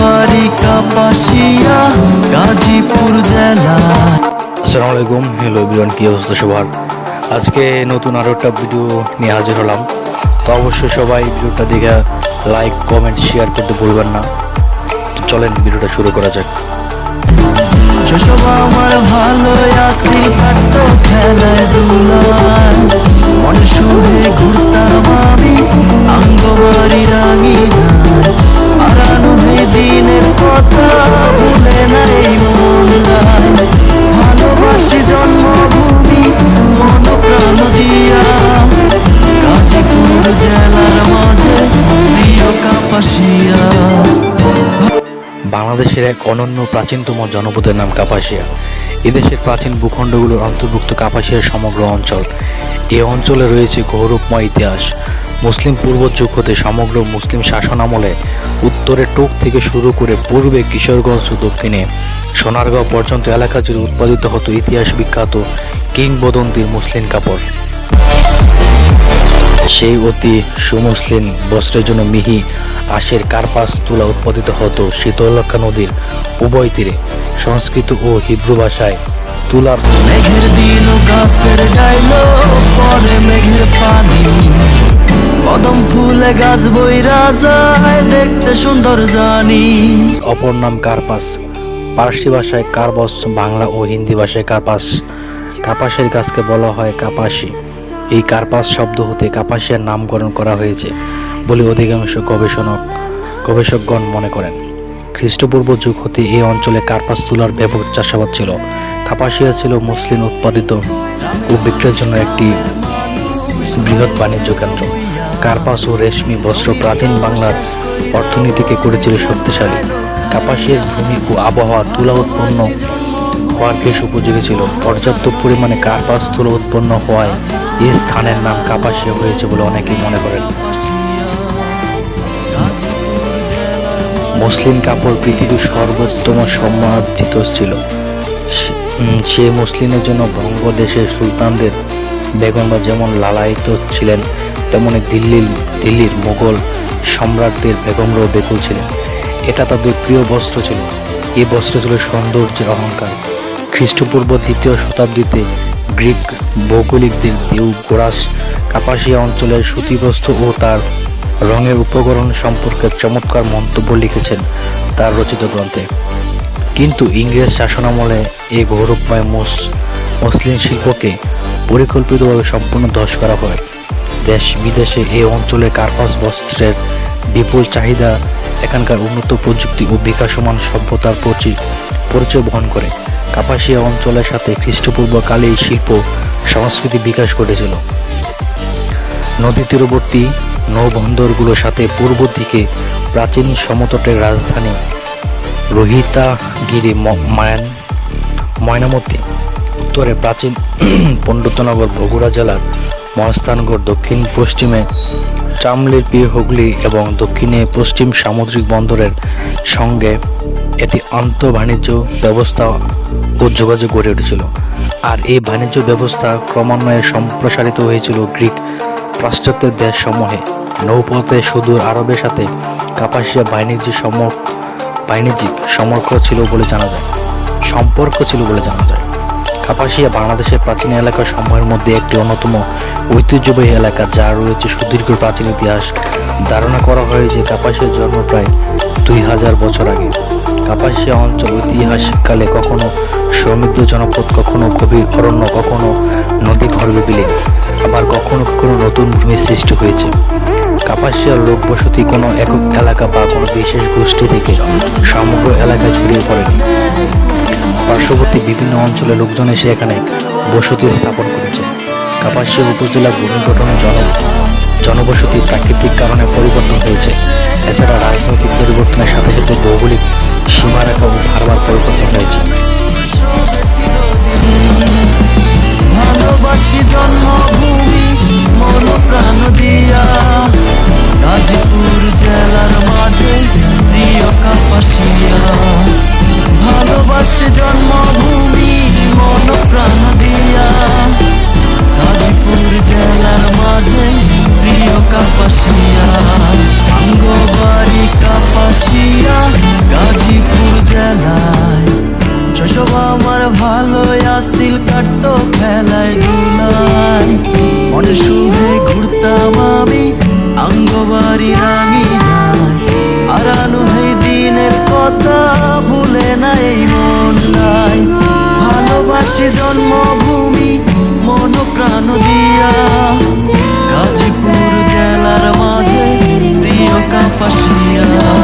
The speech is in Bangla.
বাড়ি কাপাসিয়া গাজীপুর জেলা। আসসালামু আলাইকুম হ্যালো এভরিওয়ান কি অবস্থা সবার? আজকে নতুন আরও একটা ভিডিও নিয়ে হাজির হলাম। তো অবশ্যই সবাই ভিডিওটা দেখে লাইক কমেন্ট শেয়ার করতে ভুলবেন না। চলেন ভিডিওটা শুরু করা যাক। আমার ভালো আসি বাংলাদেশের এক অনন্য প্রাচীনতম জনপদের নাম কাপাসিয়া। এদেশের প্রাচীন ভূখণ্ডগুলোর অন্তর্ভুক্ত কাপাসিয়ার সমগ্র অঞ্চল। এ অঞ্চলে রয়েছে গৌরবময় ইতিহাস। মুসলিম পূর্ব যুগ হতে সমগ্র মুসলিম শাসন আমলে উত্তরে টোক থেকে শুরু করে পূর্বে কিশোরগঞ্জ দক্ষিণে সোনারগাঁও পর্যন্ত এলাকা জুড়ে উৎপাদিত হতো ইতিহাস বিখ্যাত কিংবদন্তির মুসলিম কাপড়। সেই অতি সুমুসলিম বস্ত্রের জন্য মিহি আশের কার্পাস তুলা উৎপাদিত হতো শীতলক্ষা নদীর উভয় তীরে। সংস্কৃত ও হিব্রু ভাষায় তুলার কদম ফুলে গাছ বইরা যায়, দেখতে সুন্দর জানি। অপর নাম কার্পাস। পার্সি ভাষায় কার্বস, বাংলা ও হিন্দি ভাষায় কার্পাস। কাপাসের গাছকে বলা হয় কাপাসি। এই কার্পাস শব্দ হতে কাপাসিয়ার নামকরণ করা হয়েছে, বলে অধিকাংশ গবেষণক গবেষকগণ মনে করেন। খ্রিস্টপূর্ব যুগ হতে এই অঞ্চলে কার্পাস তুলার ব্যাপক চাষাবাদ ছিল। কাপাসিয়া ছিল মুসলিম উৎপাদিত ও বিক্রয়ের জন্য একটি বৃহৎ বাণিজ্য কেন্দ্র। কার্পাস ও রেশমি বস্ত্র প্রাচীন বাংলার অর্থনীতিকে করেছিল শক্তিশালী। কাপাসিয়ার ভূমি ও আবহাওয়া তুলা উৎপন্ন হওয়ার বেশ উপযোগী ছিল। পর্যাপ্ত পরিমাণে কার্পাস তুলা উৎপন্ন হওয়ায় এই স্থানের নাম কাপাসিয়া হয়েছে বলে অনেকেই মনে করেন। মুসলিম কাপড় পৃথিবীর সর্বোত্তম সম্মানিত ছিল। সে- মুসলিমের জন্য বঙ্গদেশের সুলতানদের বেগমরা যেমন লালায়িত ছিলেন তেমনি দিল্লির দিল্লির মোগল সম্রাটদের বেগমরাও বেকুল ছিলেন। এটা তাদের প্রিয় বস্ত্র ছিল। এই বস্ত্র ছিল সৌন্দর্যের অহংকার। খ্রিস্টপূর্ব দ্বিতীয় শতাব্দীতে গ্রিক ভৌগোলিকদের দেউ গোরাস কাপাসিয়া অঞ্চলের সুতিবস্ত্র ও তার রঙের উপকরণ সম্পর্কে চমৎকার মন্তব্য লিখেছেন তার রচিত গ্রন্থে। কিন্তু ইংরেজ শাসনামলে এই গৌরবময় মুস মুসলিম শিল্পকে পরিকল্পিতভাবে সম্পূর্ণ ধ্বস করা হয়। দেশ বিদেশে এই অঞ্চলে কার্পাস বস্ত্রের বিপুল চাহিদা, এখানকার উন্নত প্রযুক্তি ও বিকাশমান সভ্যতার পরিচয় বহন করে। কাপাসিয়া অঞ্চলের সাথে খ্রিস্টপূর্বকালে এই শিল্প সংস্কৃতি বিকাশ ঘটেছিল। নদী তীরবর্তী নৌবন্দরগুলোর সাথে পূর্ব দিকে প্রাচীন সমতটের রাজধানী রোহিতাগিরি মায়ান, ময়নামতি। উত্তরে প্রাচীন পণ্ডিতনগর বগুড়া জেলার মহাস্থানগড় দক্ষিণ পশ্চিমে চামলির পীর হুগলি এবং দক্ষিণে পশ্চিম সামুদ্রিক বন্দরের সঙ্গে এটি আন্তঃ বাণিজ্য ব্যবস্থা ও যোগাযোগ গড়ে উঠেছিল। আর এই বাণিজ্য ব্যবস্থা ক্রমান্বয়ে সম্প্রসারিত হয়েছিল গ্রিক পাশ্চাত্যের দেশসমূহে। নৌপথে সুদূর আরবের সাথে কাপাসিয়া বাণিজ্য সম বাণিজ্যিক সম্পর্ক ছিল বলে জানা যায়। সম্পর্ক ছিল বলে জানা যায়। কাপাসিয়া বাংলাদেশের প্রাচীন এলাকা সমূহের মধ্যে একটি অন্যতম ঐতিহ্যবাহী এলাকা, যা রয়েছে সুদীর্ঘ প্রাচীন ইতিহাস। ধারণা করা হয় যে কাপাসিয়ার জন্ম প্রায় দুই হাজার বছর আগে। কাপাসিয়া অঞ্চল ঐতিহাসিককালে কখনো সমৃদ্ধ জনপদ, কখনো গভীর অরণ্য, কখনো নদী গর্ভে বিলীন, আবার কখনো কখনো নতুন ভূমির সৃষ্টি হয়েছে। কাপাসিয়ার লোকবসতি কোনো একক এলাকা বা কোনো বিশেষ গোষ্ঠী থেকে সমগ্র এলাকা ছড়িয়ে পড়েনি। পার্শ্ববর্তী বিভিন্ন অঞ্চলের লোকজন এসে এখানে বসতি স্থাপন করেছে। কাপাসিয়া উপজেলা ভূমি গঠনের জন জনবসতি প্রাকৃতিক কারণে পরিবর্তন হয়েছে। এছাড়া রাজনৈতিক পরিবর্তনের সাথে সাথে ভৌগোলিক সীমারেখা ও ধারবার পরিবর্তন হয়েছে। কাপাসিয়া বাড়ি কাপাসিয়া, গাজীপুর জেলায়। শৈশব আমার ভালো আসিল, কাটতো খেলায় ধুলায়। মনে শুভে ঘুরতাম আমি, আঙ্গবাড়ি রাঙিনায়। আরানো হয়ে দিনের কথা ভুলে নাই মন নাই। ভালোবাসি জন্মভূমি মন প্রাণ দিয়া। başına